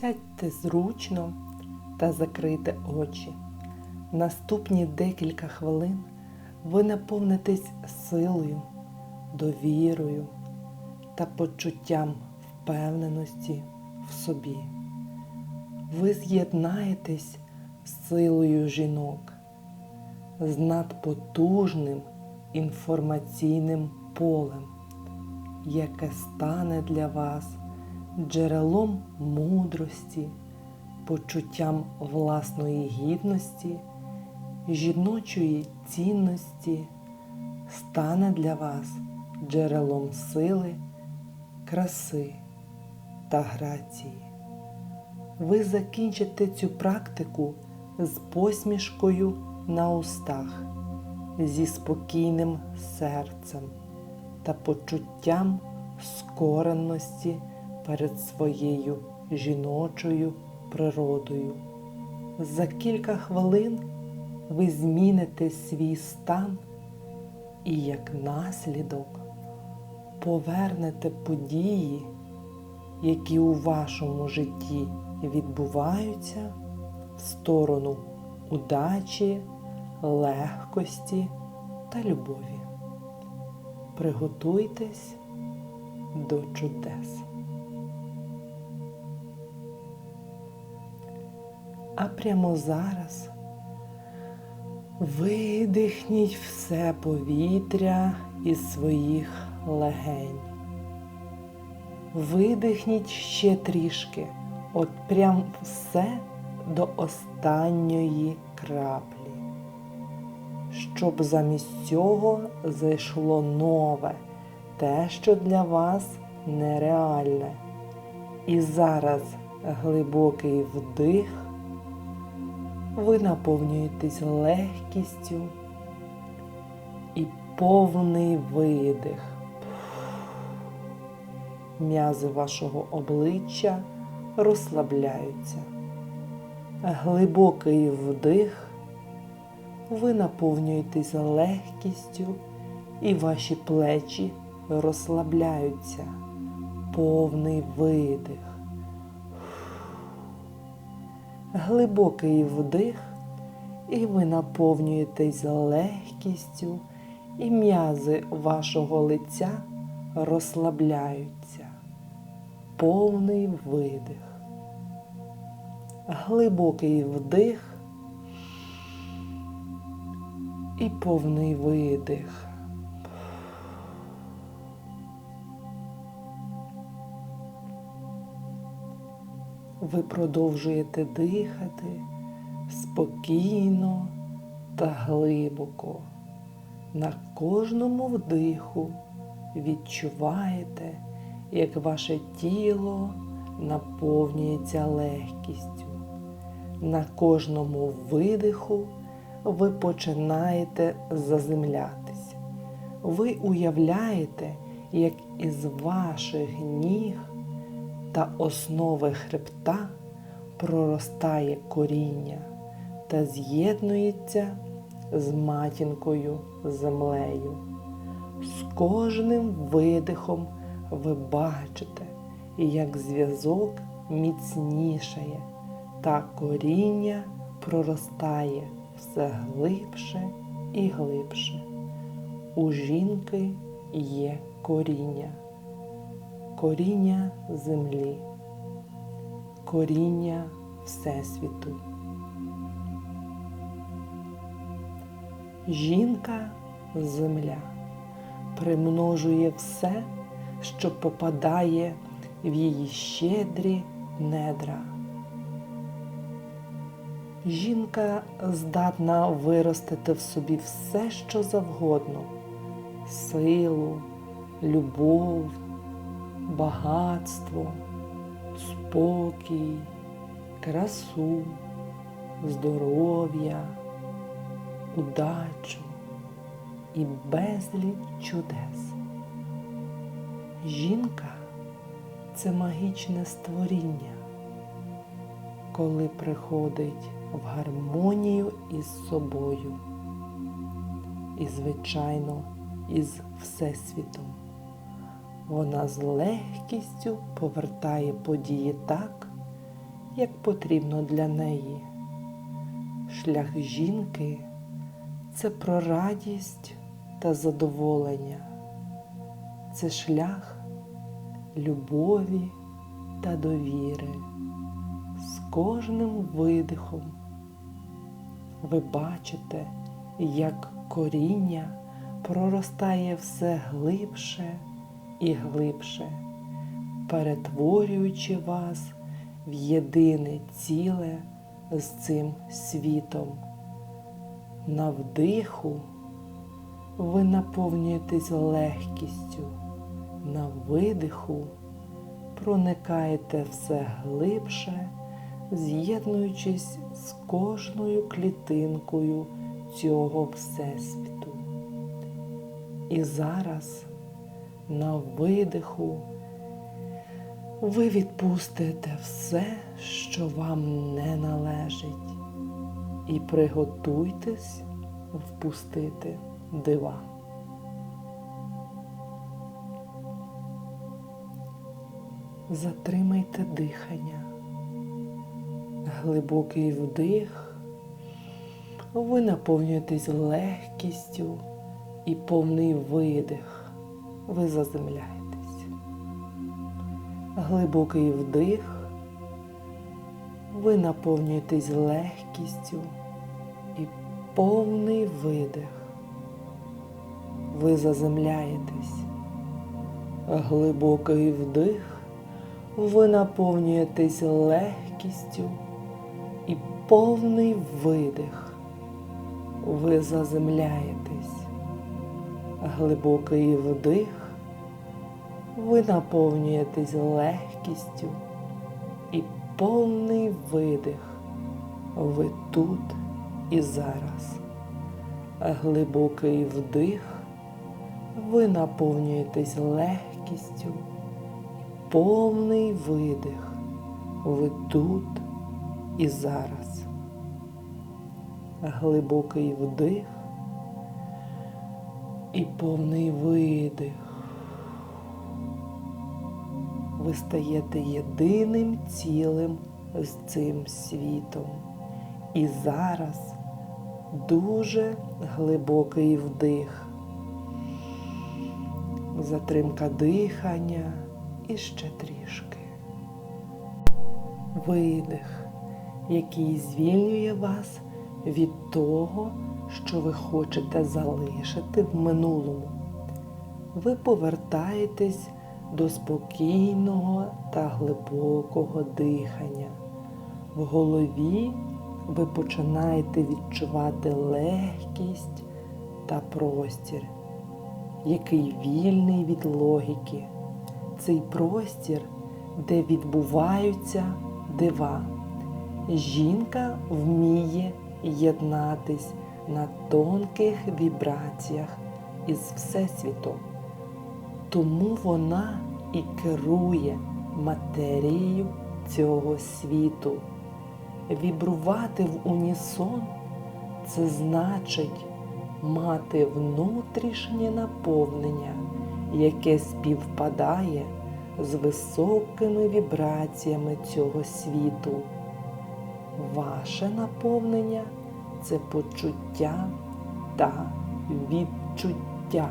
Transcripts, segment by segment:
Сядьте зручно та закрийте очі. Наступні декілька хвилин ви наповнитесь силою, довірою та почуттям впевненості в собі. Ви з'єднаєтесь з силою жінок, з надпотужним інформаційним полем, яке стане для вас джерелом мудрості, почуттям власної гідності, жіночої цінності, стане для вас джерелом сили, краси та грації. Ви закінчите цю практику з посмішкою на устах, зі спокійним серцем та почуттям скореності перед своєю жіночою природою. За кілька хвилин ви зміните свій стан і як наслідок повернете події, які у вашому житті відбуваються в сторону удачі, легкості та любові. Приготуйтесь до чудес. А прямо зараз видихніть все повітря із своїх легень. Видихніть ще трішки, от прям все до останньої краплі, щоб замість цього зайшло нове, те, що для вас нереальне. І зараз глибокий вдих ви наповнюєтесь легкістю і повний видих. М'язи вашого обличчя розслабляються. Глибокий вдих, ви наповнюєтесь легкістю і ваші плечі розслабляються. Повний видих. Глибокий вдих, і ви наповнюєтесь легкістю, і м'язи вашого лиця розслабляються. Повний видих. Глибокий вдих і повний видих. Ви продовжуєте дихати спокійно та глибоко. На кожному вдиху відчуваєте, як ваше тіло наповнюється легкістю. На кожному видиху ви починаєте заземлятися. Ви уявляєте, як із ваших ніг та основи хребта проростає коріння та з'єднується з матінкою землею. З кожним видихом ви бачите, як зв'язок міцнішає, та коріння проростає все глибше і глибше. У жінки є коріння коріння землі, коріння Всесвіту. Жінка земля примножує все, що попадає в її щедрі недра. Жінка здатна виростити в собі все, що завгодно силу, любов, багатство, спокій, красу, здоров'я, удачу і безліч чудес. Жінка це магічне створіння, коли приходить в гармонію із собою і, звичайно, із Всесвітом. Вона з легкістю повертає події так, як потрібно для неї. Шлях жінки це про радість та задоволення. Це шлях любові та довіри. З кожним видихом ви бачите, як коріння проростає все глибше і глибше, перетворюючи вас в єдине ціле з цим світом. На вдиху ви наповнюєтесь легкістю, на видиху проникаєте все глибше, з'єднуючись з кожною клітинкою цього Всесвіту. І зараз на видиху. Ви відпустите все, що вам не належить, і приготуйтесь впустити дива. Затримайте дихання, глибокий вдих, ви наповнюєтесь легкістю і повний видих, ви заземляєтесь. Глибокий вдих, ви наповнюєтесь легкістю і повний видих. Ви заземляєтесь. Глибокий вдих, ви наповнюєтесь легкістю і повний видих. Ви заземляєтесь. Глибокий вдих, ви наповнюєтесь легкістю і повний видих. Ви тут і зараз. Глибокий вдих, ви наповнюєтесь легкістю, повний видих. Ви тут і зараз. Глибокий вдих і повний видих. Ви стаєте єдиним цілим з цим світом. І зараз дуже глибокий вдих, затримка дихання і ще трішки. Видих, який звільнює вас від того, що ви хочете залишити в минулому. Ви повертаєтесь до спокійного та глибокого дихання. В голові ви починаєте відчувати легкість та простір, який вільний від логіки. Цей простір, де відбуваються дива. Жінка вміє єднатись на тонких вібраціях із Всесвітом. Тому вона і керує матерією цього світу. Вібрувати в унісон це значить мати внутрішнє наповнення, яке співпадає з високими вібраціями цього світу. Ваше наповнення це почуття та відчуття.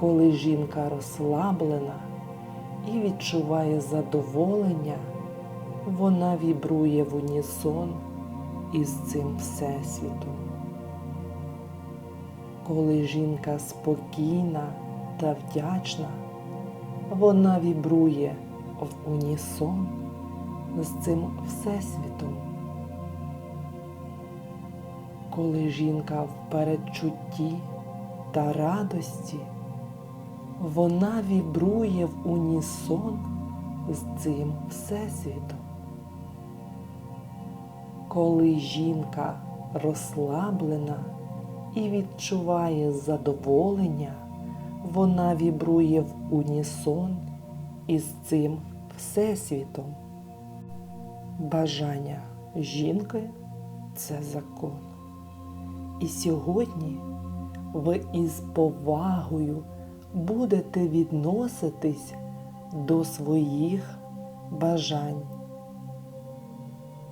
Коли жінка розслаблена і відчуває задоволення, вона вібрує в унісон із цим Всесвітом. Коли жінка спокійна та вдячна, вона вібрує в унісон з цим Всесвітом. Коли жінка в передчутті та радості, вона вібрує в унісон з цим Всесвітом. Коли жінка розслаблена і відчуває задоволення, вона вібрує в унісон із цим Всесвітом. Бажання жінки це закон. І сьогодні ви із повагою будете відноситись до своїх бажань.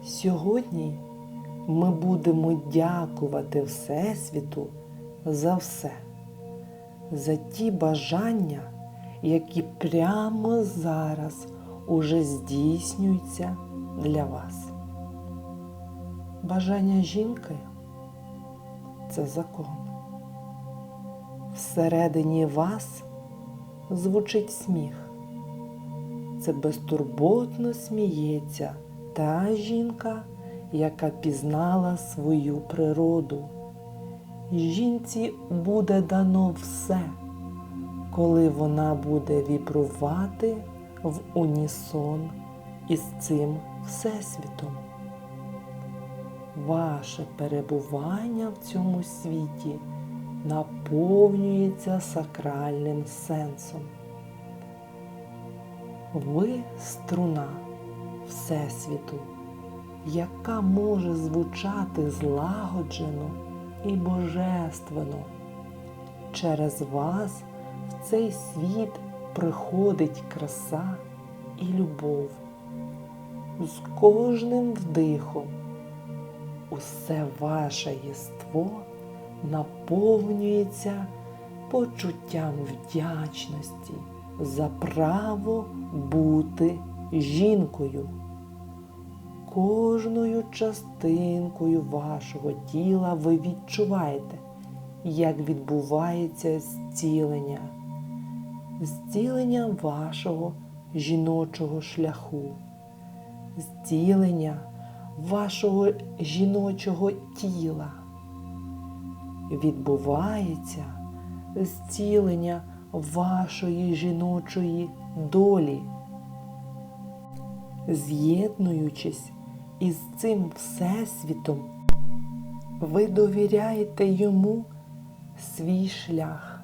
Сьогодні ми будемо дякувати Всесвіту за все, за ті бажання, які прямо зараз уже здійснюються для вас. Бажання жінки це закон. Всередині вас звучить сміх. Це безтурботно сміється та жінка, яка пізнала свою природу. Жінці буде дано все, коли вона буде вібрувати в унісон із цим Всесвітом. Ваше перебування в цьому світі наповнюється сакральним сенсом. Ви струна Всесвіту, яка може звучати злагоджено і божественно. Через вас в цей світ приходить краса і любов. З кожним вдихом усе ваше єство наповнюється почуттям вдячності за право бути жінкою. Кожною частинкою вашого тіла ви відчуваєте, як відбувається зцілення, зцілення вашого жіночого шляху, зцілення вашого жіночого тіла. Відбувається зцілення вашої жіночої долі. З'єднуючись із цим Всесвітом, ви довіряєте йому свій шлях,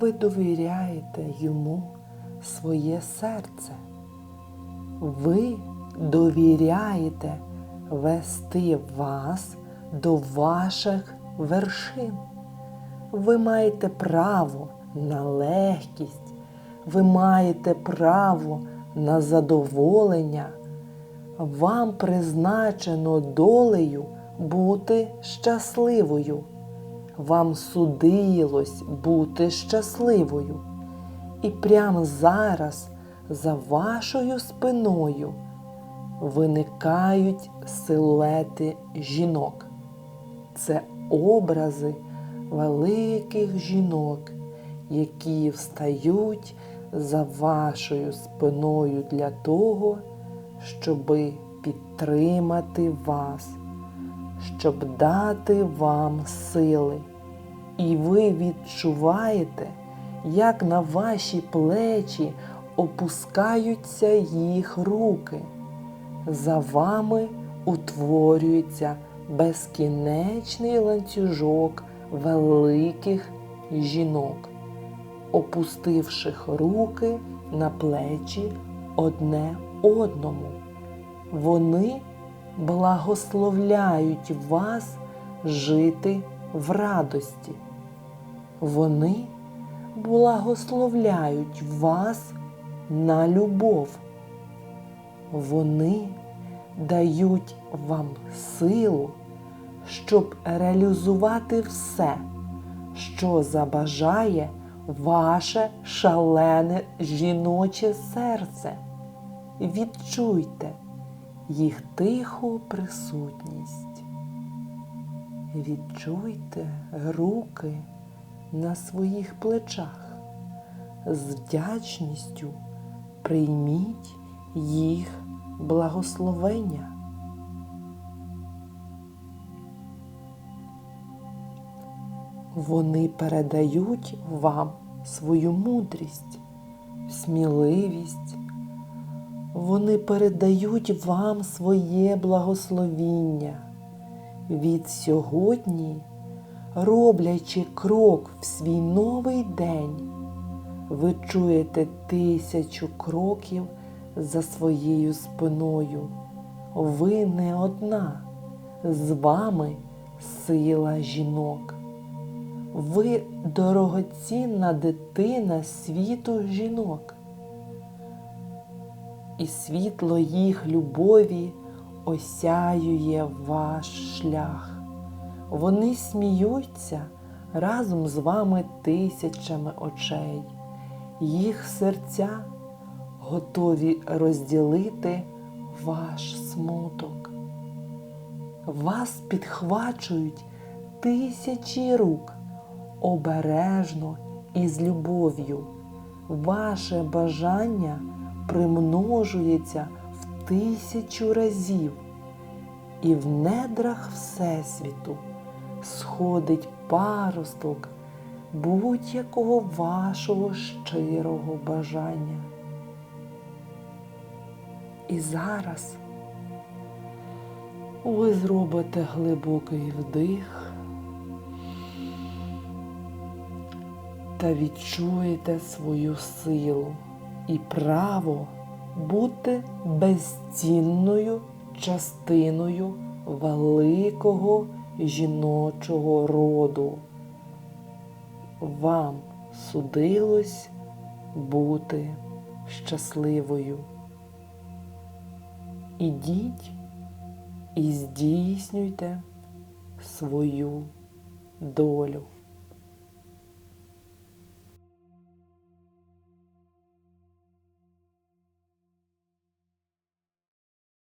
ви довіряєте йому своє серце, ви довіряєте вести вас до ваших вершин. Ви маєте право на легкість, ви маєте право на задоволення. Вам призначено долею бути щасливою. Вам судилось бути щасливою. І прямо зараз за вашою спиною виникають силуети жінок. Це образи великих жінок, які встають за вашою спиною для того, щоби підтримати вас, щоб дати вам сили. І ви відчуваєте, як на ваші плечі опускаються їх руки. За вами утворюється безкінечний ланцюжок великих жінок, опустивших руки на плечі одне одному. Вони благословляють вас жити в радості. Вони благословляють вас на любов. Вони дають вам силу, щоб реалізувати все, що забажає ваше шалене жіноче серце. Відчуйте їх тиху присутність. Відчуйте руки на своїх плечах. З вдячністю прийміть їх благословення. Вони передають вам свою мудрість, сміливість. Вони передають вам своє благословіння. Від сьогодні, роблячи крок в свій новий день, ви чуєте тисячу кроків за своєю спиною. Ви не одна, з вами сила жінок. Ви дорогоцінна дитина світу жінок. І світло їх любові осяює ваш шлях. Вони сміються разом з вами тисячами очей. Їх серця готові розділити ваш смуток. Вас підхвачують тисячі рук обережно і з любов'ю. Ваше бажання примножується в тисячу разів, і в недрах Всесвіту сходить паросток будь-якого вашого щирого бажання. І зараз ви зробите глибокий вдих та відчуєте свою силу і право бути безцінною частиною великого жіночого роду. Вам судилось бути щасливою. Ідіть і здійснюйте свою долю.